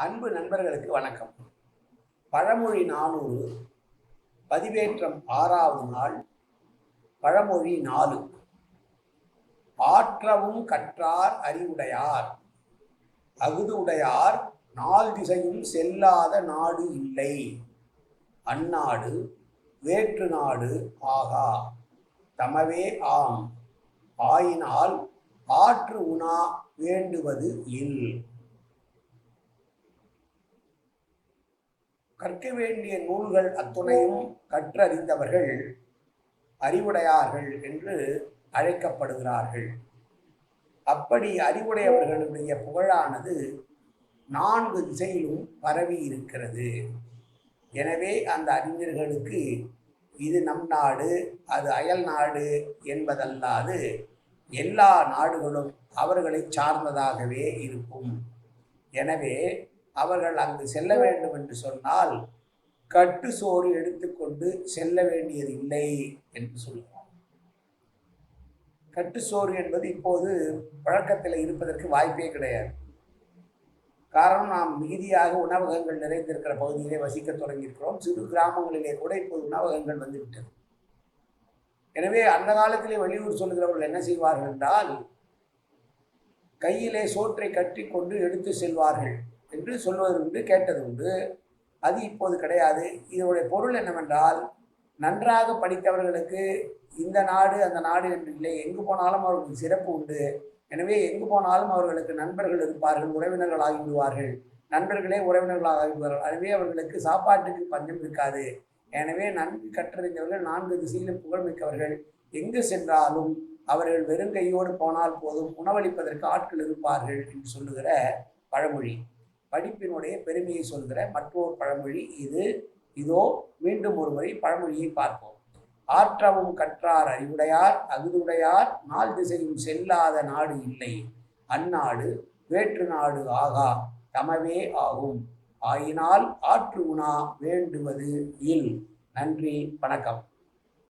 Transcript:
அன்பு நண்பர்களுக்கு வணக்கம். பழமொழி நானூறு பதிவேற்றம் ஆறாவது நாள் பழமொழி நாலு. ஆற்றவும் கற்றார் அறிவுடையார் அகுதுடையார் நாள் நால் திசையும் செல்லாத நாடு இல்லை. அந்நாடு வேற்று நாடு ஆகா தமவே ஆம். ஆயினால் ஆற்று உணா வேண்டுவது இல். கற்க வேண்டிய நூல்கள் அத்துணையும் கற்றறிந்தவர்கள் அறிவுடையார்கள் என்று அழைக்கப்படுகிறார்கள். அப்படி அறிவுடையவர்களுடைய புகழானது நான்கு திசையிலும் பரவி இருக்கிறது. எனவே அந்த அறிஞர்களுக்கு இது நம் நாடு அது அயல் நாடு என்பதல்லாது எல்லா நாடுகளும் அவர்களை சார்ந்ததாகவே இருக்கும். எனவே அவர்கள் அங்கு செல்ல வேண்டும் என்று சொன்னால் கட்டு சோறு எடுத்துக்கொண்டு செல்ல வேண்டியது இல்லை என்று சொல்கிறார். கட்டு சோறு என்பது இப்போது பழக்கத்தில் இருப்பதற்கு வாய்ப்பே கிடையாது. காரணம் நாம் மிகுதியாக உணவகங்கள் நிறைந்திருக்கிற பகுதியிலே வசிக்க தொடங்கியிருக்கிறோம். சிறு கிராமங்களிலே கூட இப்போது உணவகங்கள் வந்துவிட்டது. எனவே அந்த காலத்திலே வெளியூர் சொல்லுகிறவர்கள் என்ன செய்வார்கள் என்றால் கையிலே சோற்றை கட்டி கொண்டு எடுத்து செல்வார்கள். என்று சொல்வது உண்டு கேட்டது உண்டு. அது இப்போது கிடையாது. இதனுடைய பொருள் என்னவென்றால் நன்றாக படித்தவர்களுக்கு இந்த நாடு அந்த நாடு என்று இல்லை. எங்கு போனாலும் அவர்களுக்கு சிறப்பு உண்டு. எனவே எங்கு போனாலும் அவர்களுக்கு நண்பர்கள் இருப்பார்கள் உறவினர்கள் ஆகிவிடுவார்கள். நண்பர்களே உறவினர்களாக ஆகிவிடுவார்கள். எனவே அவர்களுக்கு சாப்பாட்டுக்கு பஞ்சம் இருக்காது. எனவே நன்கு கற்றறிந்தவர்கள் நான்கு திசையிலும் புகழ்மிக்கவர்கள் எங்கு சென்றாலும் அவர்கள் வெறுங்கையோடு போனால் போதும் உணவளிப்பதற்கு ஆட்கள் இருப்பார்கள் என்று சொல்லுகிற பழமொழி. படிப்பினுடைய பெருமையை சொல்கிற மற்றொரு பழமொழி இது. இதோ மீண்டும் ஒரு முறை பழமொழியை பார்ப்போம். ஆற்றவும் கற்றார் அறிவுடையார் அகுதுடையார் நாள் திசையும் செல்லாத நாடு இல்லை. அந்நாடு வேற்று நாடு ஆகா தமவே ஆகும். ஆயினால் ஆற்று உணா வேண்டுவது இல். நன்றி வணக்கம்.